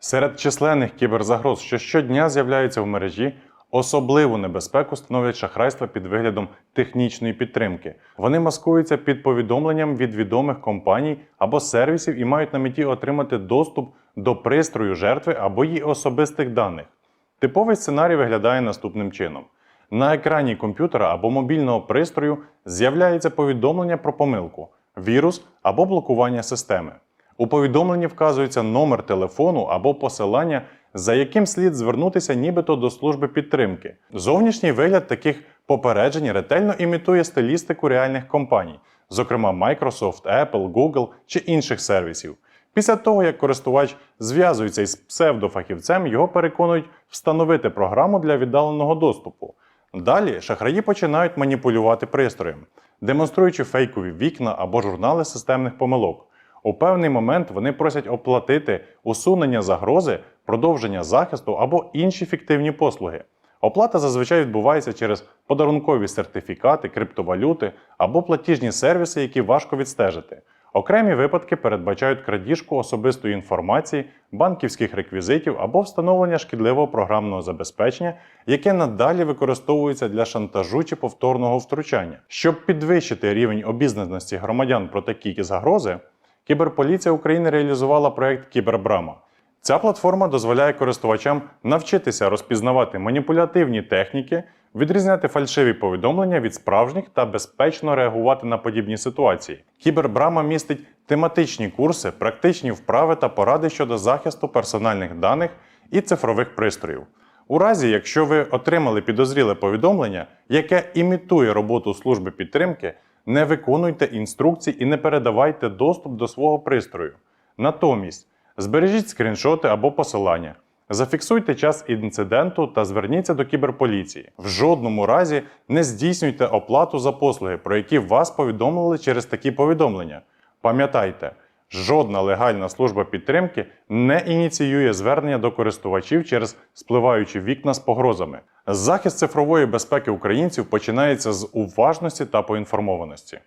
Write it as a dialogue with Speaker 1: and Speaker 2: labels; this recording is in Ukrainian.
Speaker 1: Серед численних кіберзагроз, що щодня з'являються в мережі, особливу небезпеку становлять шахрайства під виглядом технічної підтримки. Вони маскуються під повідомленням від відомих компаній або сервісів і мають на меті отримати доступ до пристрою жертви або її особистих даних. Типовий сценарій виглядає наступним чином: на екрані комп'ютера або мобільного пристрою з'являється повідомлення про помилку, вірус або блокування системи. У повідомленні вказується номер телефону або посилання, за яким слід звернутися нібито до служби підтримки. Зовнішній вигляд таких попереджень ретельно імітує стилістику реальних компаній, зокрема Microsoft, Apple, Google чи інших сервісів. Після того, як користувач зв'язується із псевдофахівцем, його переконують встановити програму для віддаленого доступу. Далі шахраї починають маніпулювати пристроєм, демонструючи фейкові вікна або журнали системних помилок. У певний момент вони просять оплатити усунення загрози, продовження захисту або інші фіктивні послуги. Оплата зазвичай відбувається через подарункові сертифікати, криптовалюти або платіжні сервіси, які важко відстежити. Окремі випадки передбачають крадіжку особистої інформації, банківських реквізитів або встановлення шкідливого програмного забезпечення, яке надалі використовується для шантажу чи повторного втручання. Щоб підвищити рівень обізнаності громадян про такі загрози, Кіберполіція України реалізувала проект Кібербрама. Ця платформа дозволяє користувачам навчитися розпізнавати маніпулятивні техніки, відрізняти фальшиві повідомлення від справжніх та безпечно реагувати на подібні ситуації. Кібербрама містить тематичні курси, практичні вправи та поради щодо захисту персональних даних і цифрових пристроїв. У разі, якщо ви отримали підозріле повідомлення, яке імітує роботу служби підтримки, не виконуйте інструкцій і не передавайте доступ до свого пристрою. Натомість збережіть скріншоти або посилання, зафіксуйте час інциденту та зверніться до кіберполіції. В жодному разі не здійснюйте оплату за послуги, про які вас повідомили через такі повідомлення. Пам'ятайте, жодна легальна служба підтримки не ініціює звернення до користувачів через спливаючі вікна з погрозами. Захист цифрової безпеки українців починається з уважності та поінформованості.